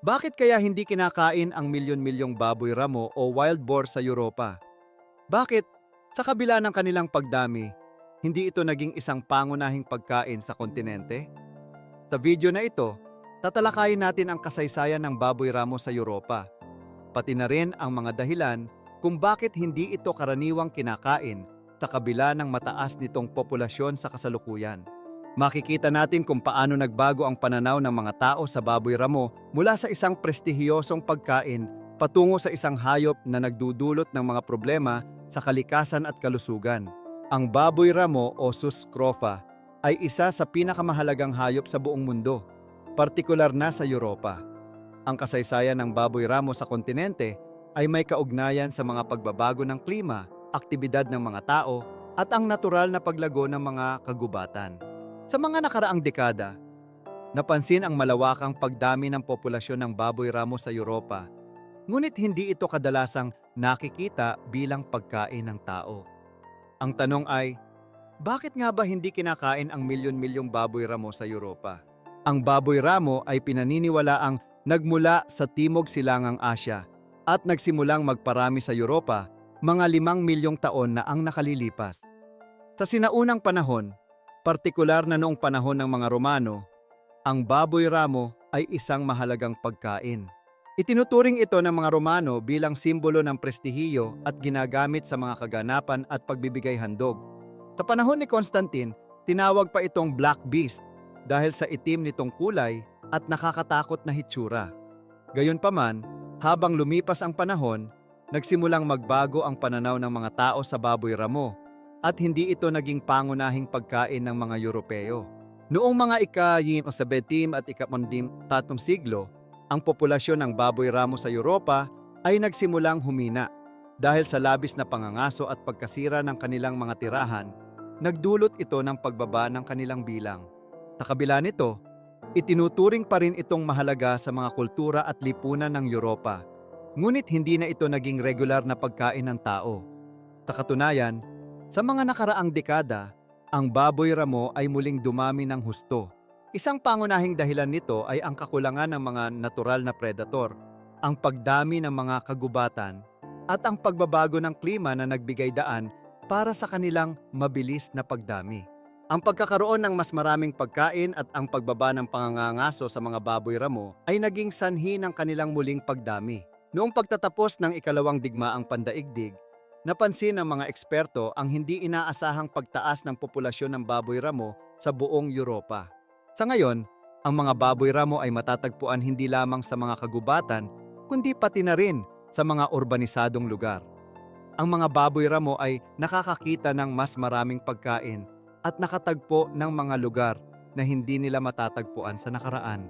Bakit kaya hindi kinakain ang milyon-milyong baboy ramo o wild boar sa Europa? Bakit, sa kabila ng kanilang pagdami, hindi ito naging isang pangunahing pagkain sa kontinente? Sa video na ito, tatalakayin natin ang kasaysayan ng baboy ramo sa Europa, pati na rin ang mga dahilan kung bakit hindi ito karaniwang kinakain sa kabila ng mataas nitong populasyon sa kasalukuyan. Makikita natin kung paano nagbago ang pananaw ng mga tao sa baboy ramo mula sa isang prestihiyosong pagkain patungo sa isang hayop na nagdudulot ng mga problema sa kalikasan at kalusugan. Ang baboy ramo o sus scrofa ay isa sa pinakamahalagang hayop sa buong mundo, partikular na sa Europa. Ang kasaysayan ng baboy ramo sa kontinente ay may kaugnayan sa mga pagbabago ng klima, aktibidad ng mga tao, at ang natural na paglago ng mga kagubatan. Sa mga nakaraang dekada, napansin ang malawakang pagdami ng populasyon ng baboy ramo sa Europa. Ngunit hindi ito kadalasang nakikita bilang pagkain ng tao. Ang tanong ay, bakit nga ba hindi kinakain ang milyon-milyong baboy ramo sa Europa? Ang baboy ramo ay pinaniniwalaang nagmula sa Timog Silangang Asya at nagsimulang magparami sa Europa mga limang milyong taon na ang nakalilipas. Sa sinaunang panahon, partikular na noong panahon ng mga Romano, ang baboy ramo ay isang mahalagang pagkain. Itinuturing ito ng mga Romano bilang simbolo ng prestihiyo at ginagamit sa mga kaganapan at pagbibigay handog. Sa panahon ni Constantine, tinawag pa itong Black Beast dahil sa itim nitong kulay at nakakatakot na hitsura. Gayunpaman, habang lumipas ang panahon, nagsimulang magbago ang pananaw ng mga tao sa baboy ramo at hindi ito naging pangunahing pagkain ng mga Europeo. Noong mga ika-17 at ika-18 tatong siglo, ang populasyon ng baboy ramo sa Europa ay nagsimulang humina dahil sa labis na pangangaso at pagkasira ng kanilang mga tirahan, nagdulot ito ng pagbaba ng kanilang bilang. Sa kabila nito, itinuturing pa rin itong mahalaga sa mga kultura at lipunan ng Europa. Ngunit hindi na ito naging regular na pagkain ng tao. Sa katunayan, sa mga nakaraang dekada, ang baboy ramo ay muling dumami ng husto. Isang pangunahing dahilan nito ay ang kakulangan ng mga natural na predator, ang pagdami ng mga kagubatan, at ang pagbabago ng klima na nagbigay daan para sa kanilang mabilis na pagdami. Ang pagkakaroon ng mas maraming pagkain at ang pagbaba ng pangangangaso sa mga baboy ramo ay naging sanhi ng kanilang muling pagdami. Noong pagtatapos ng ikalawang digmaang pandaigdig, Napansin ng mga eksperto ang hindi inaasahang pagtaas ng populasyon ng baboy ramo sa buong Europa. Sa ngayon, ang mga baboy ramo ay matatagpuan hindi lamang sa mga kagubatan, kundi pati na rin sa mga urbanisadong lugar. Ang mga baboy ramo ay nakakakita ng mas maraming pagkain at nakatagpo ng mga lugar na hindi nila matatagpuan sa nakaraan.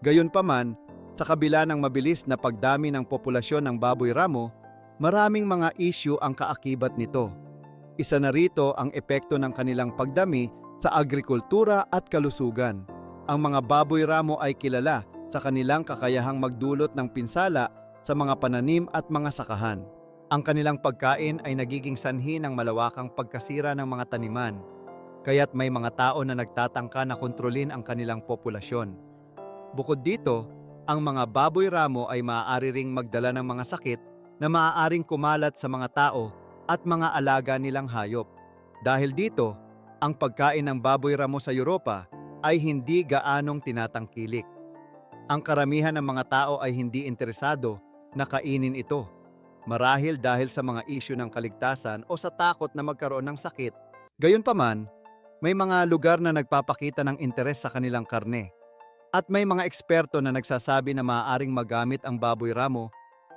Gayunpaman, sa kabila ng mabilis na pagdami ng populasyon ng baboy ramo, Maraming mga issue ang kaakibat nito. Isa na rito ang epekto ng kanilang pagdami sa agrikultura at kalusugan. Ang mga baboy ramo ay kilala sa kanilang kakayahang magdulot ng pinsala sa mga pananim at mga sakahan. Ang kanilang pagkain ay nagiging sanhi ng malawakang pagkasira ng mga taniman, kaya't may mga tao na nagtatangka na kontrolin ang kanilang populasyon. Bukod dito, ang mga baboy ramo ay maaari ring magdala ng mga sakit na maaaring kumalat sa mga tao at mga alaga nilang hayop. Dahil dito, ang pagkain ng baboy ramo sa Europa ay hindi gaanong tinatangkilik. Ang karamihan ng mga tao ay hindi interesado na kainin ito. Marahil dahil sa mga isyu ng kaligtasan o sa takot na magkaroon ng sakit. Gayunpaman, may mga lugar na nagpapakita ng interes sa kanilang karne. At may mga eksperto na nagsasabi na maaaring magamit ang baboy ramo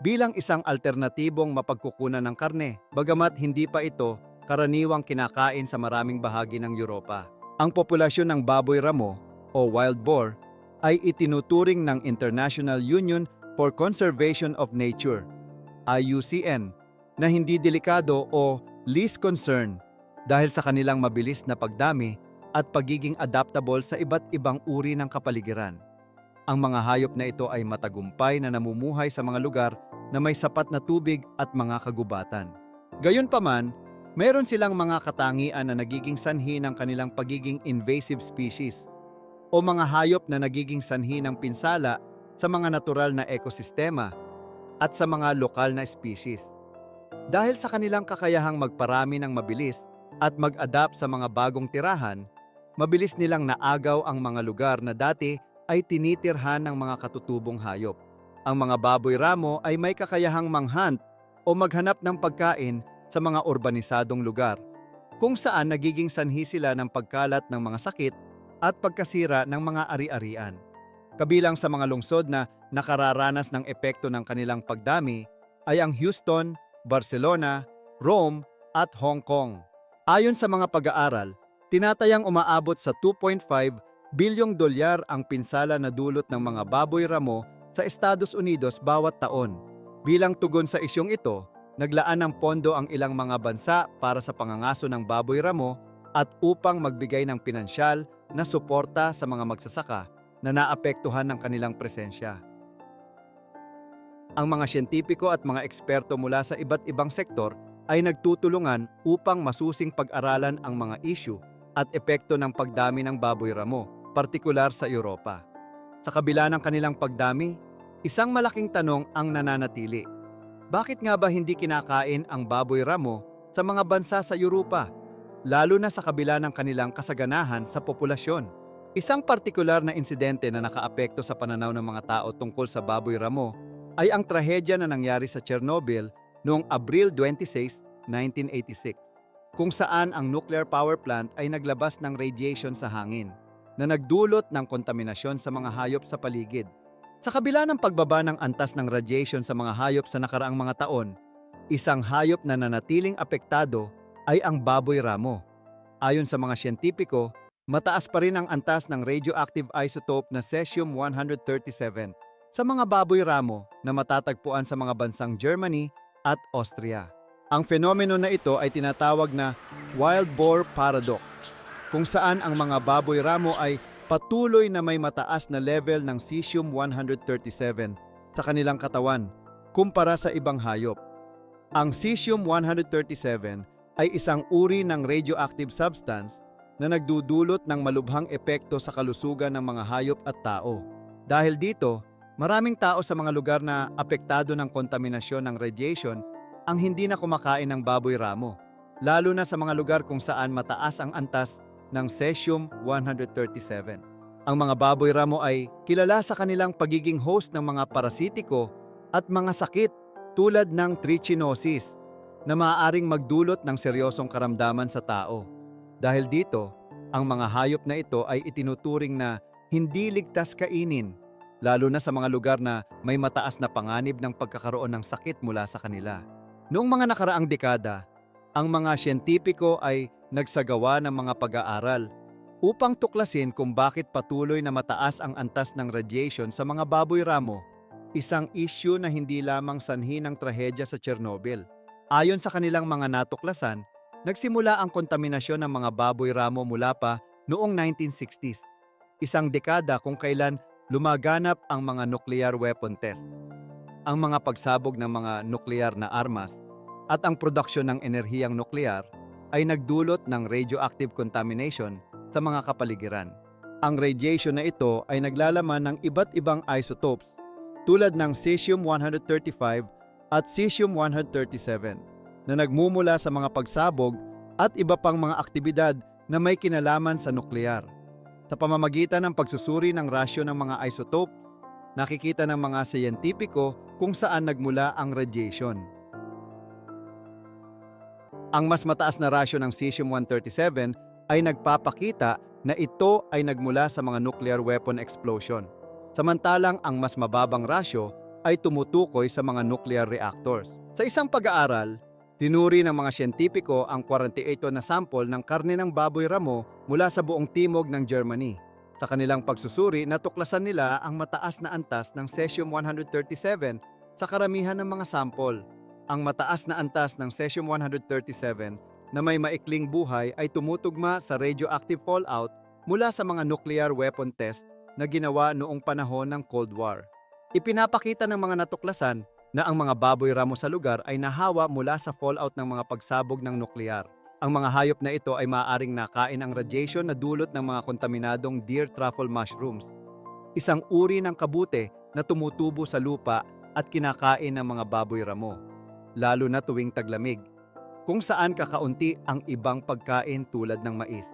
bilang isang alternatibong mapagkukunan ng karne, bagamat hindi pa ito karaniwang kinakain sa maraming bahagi ng Europa. Ang populasyon ng baboy ramo o wild boar ay itinuturing ng International Union for Conservation of Nature, IUCN, na hindi delikado o least concern dahil sa kanilang mabilis na pagdami at pagiging adaptable sa iba't ibang uri ng kapaligiran. Ang mga hayop na ito ay matagumpay na namumuhay sa mga lugar na may sapat na tubig at mga kagubatan. Gayunpaman, mayroon silang mga katangian na nagiging sanhi ng kanilang pagiging invasive species. o mga hayop na nagiging sanhi ng pinsala sa mga natural na ekosistema at sa mga lokal na species. Dahil sa kanilang kakayahang magparami ng mabilis at mag-adapt sa mga bagong tirahan, mabilis nilang naagaw ang mga lugar na dati ay tinitirhan ng mga katutubong hayop. Ang mga baboy ramo ay may kakayahang manghunt o maghanap ng pagkain sa mga urbanisadong lugar, kung saan nagiging sanhi sila ng pagkalat ng mga sakit at pagkasira ng mga ari-arian. Kabilang sa mga lungsod na nakararanas ng epekto ng kanilang pagdami ay ang Houston, Barcelona, Rome at Hong Kong. Ayon sa mga pag-aaral, tinatayang umaabot sa 2.5 bilyong dolyar ang pinsala na dulot ng mga baboy ramo sa Estados Unidos bawat taon. Bilang tugon sa isyong ito, naglaan ng pondo ang ilang mga bansa para sa pangangaso ng baboy ramo at upang magbigay ng pinansyal na suporta sa mga magsasaka na naapektuhan ng kanilang presensya. Ang mga siyentipiko at mga eksperto mula sa iba't ibang sektor ay nagtutulungan upang masusing pag-aralan ang mga issue at epekto ng pagdami ng baboy ramo, partikular sa Europa. Sa kabila ng kanilang pagdami, isang malaking tanong ang nananatili. Bakit nga ba hindi kinakain ang baboy ramo sa mga bansa sa Europa, lalo na sa kabila ng kanilang kasaganahan sa populasyon? Isang partikular na insidente na nakaapekto sa pananaw ng mga tao tungkol sa baboy ramo ay ang trahedya na nangyari sa Chernobyl noong Abril 26, 1986, kung saan ang nuclear power plant ay naglabas ng radiation sa hangin na nagdulot ng kontaminasyon sa mga hayop sa paligid. Sa kabila ng pagbaba ng antas ng radiation sa mga hayop sa nakaraang mga taon, isang hayop na nanatiling apektado ay ang baboy ramo. Ayon sa mga siyentipiko, mataas pa rin ang antas ng radioactive isotope na cesium-137 sa mga baboy ramo na matatagpuan sa mga bansang Germany at Austria. Ang fenomeno na ito ay tinatawag na wild boar paradox, kung saan ang mga baboy ramo ay patuloy na may mataas na level ng cesium-137 sa kanilang katawan kumpara sa ibang hayop. Ang cesium-137 ay isang uri ng radioactive substance na nagdudulot ng malubhang epekto sa kalusugan ng mga hayop at tao. Dahil dito, maraming tao sa mga lugar na apektado ng kontaminasyon ng radiation ang hindi na kumakain ng baboy ramo, lalo na sa mga lugar kung saan mataas ang antas ng cesium-137. Ang mga baboy ramo ay kilala sa kanilang pagiging host ng mga parasitiko at mga sakit tulad ng trichinosis na maaaring magdulot ng seryosong karamdaman sa tao. Dahil dito, ang mga hayop na ito ay itinuturing na hindi ligtas kainin, lalo na sa mga lugar na may mataas na panganib ng pagkakaroon ng sakit mula sa kanila. Noong mga nakaraang dekada, ang mga siyentipiko ay nagsagawa ng mga pag-aaral upang tuklasin kung bakit patuloy na mataas ang antas ng radiation sa mga baboy ramo, isang issue na hindi lamang sanhi ng trahedya sa Chernobyl. Ayon sa kanilang mga natuklasan, nagsimula ang kontaminasyon ng mga baboy ramo mula pa noong 1960s, isang dekada kung kailan lumaganap ang mga nuclear weapon test. Ang mga pagsabog ng mga nuklear na armas at ang produksyon ng enerhiyang nuklear ay nagdulot ng radioactive contamination sa mga kapaligiran. Ang radiation na ito ay naglalaman ng iba't ibang isotopes tulad ng cesium-135 at cesium-137 na nagmumula sa mga pagsabog at iba pang mga aktibidad na may kinalaman sa nuklear. Sa pamamagitan ng pagsusuri ng rasyo ng mga isotopes, nakikita ng mga siyentipiko kung saan nagmula ang radiation. Ang mas mataas na rasyo ng cesium-137 ay nagpapakita na ito ay nagmula sa mga nuclear weapon explosion. Samantalang ang mas mababang rasyo ay tumutukoy sa mga nuclear reactors. Sa isang pag-aaral, tinuri ng mga siyentipiko ang 48 na sample ng karne ng baboy ramo mula sa buong timog ng Germany. Sa kanilang pagsusuri, natuklasan nila ang mataas na antas ng cesium-137 sa karamihan ng mga sample. Ang mataas na antas ng cesium-137 na may maikling buhay ay tumutugma sa radioactive fallout mula sa mga nuclear weapon test na ginawa noong panahon ng Cold War. Ipinapakita ng mga natuklasan na ang mga baboy ramo sa lugar ay nahawa mula sa fallout ng mga pagsabog ng nuklear. Ang mga hayop na ito ay maaaring nakain ang radiation na dulot ng mga kontaminadong deer truffle mushrooms. Isang uri ng kabute na tumutubo sa lupa at kinakain ng mga baboy ramo, lalo na tuwing taglamig, kung saan kakaunti ang ibang pagkain tulad ng mais.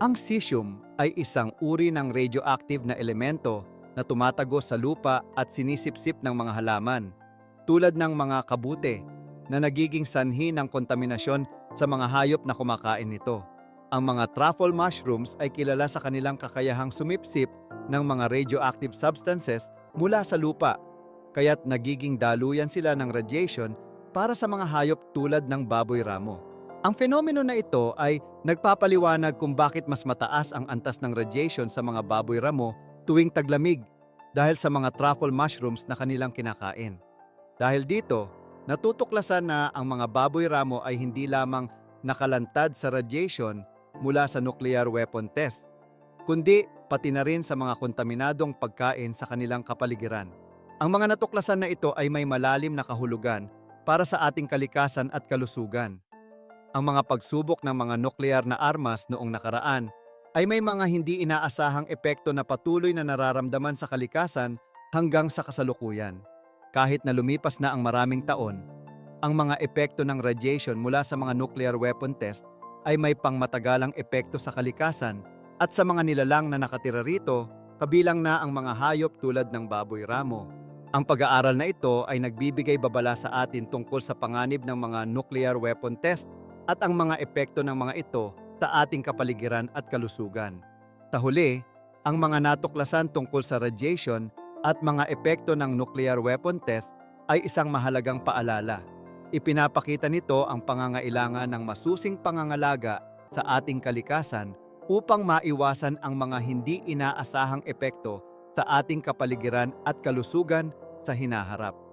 Ang cesium ay isang uri ng radioactive na elemento na tumatago sa lupa at sinisipsip ng mga halaman, tulad ng mga kabute na nagiging sanhi ng kontaminasyon sa mga hayop na kumakain nito. Ang mga truffle mushrooms ay kilala sa kanilang kakayahang sumipsip ng mga radioactive substances mula sa lupa, kaya't nagiging daluyan sila ng radiation para sa mga hayop tulad ng baboy ramo. Ang fenomeno na ito ay nagpapaliwanag kung bakit mas mataas ang antas ng radiation sa mga baboy ramo tuwing taglamig dahil sa mga truffle mushrooms na kanilang kinakain. Dahil dito, natutuklasan na ang mga baboy ramo ay hindi lamang nakalantad sa radiation mula sa nuclear weapon test, kundi pati na rin sa mga kontaminadong pagkain sa kanilang kapaligiran. Ang mga natuklasan na ito ay may malalim na kahulugan para sa ating kalikasan at kalusugan. Ang mga pagsubok ng mga nuklear na armas noong nakaraan ay may mga hindi inaasahang epekto na patuloy na nararamdaman sa kalikasan hanggang sa kasalukuyan. Kahit na lumipas na ang maraming taon, ang mga epekto ng radiation mula sa mga nuclear weapon test ay may pangmatagalang epekto sa kalikasan at sa mga nilalang na nakatira rito, kabilang na ang mga hayop tulad ng baboy ramo. Ang pag-aaral na ito ay nagbibigay babala sa atin tungkol sa panganib ng mga nuclear weapon test at ang mga epekto ng mga ito sa ating kapaligiran at kalusugan. Sa huli, ang mga natuklasan tungkol sa radiation at mga epekto ng nuclear weapon test ay isang mahalagang paalala. Ipinapakita nito ang pangangailangan ng masusing pangangalaga sa ating kalikasan upang maiwasan ang mga hindi inaasahang epekto sa ating kapaligiran at kalusugan sa hinaharap.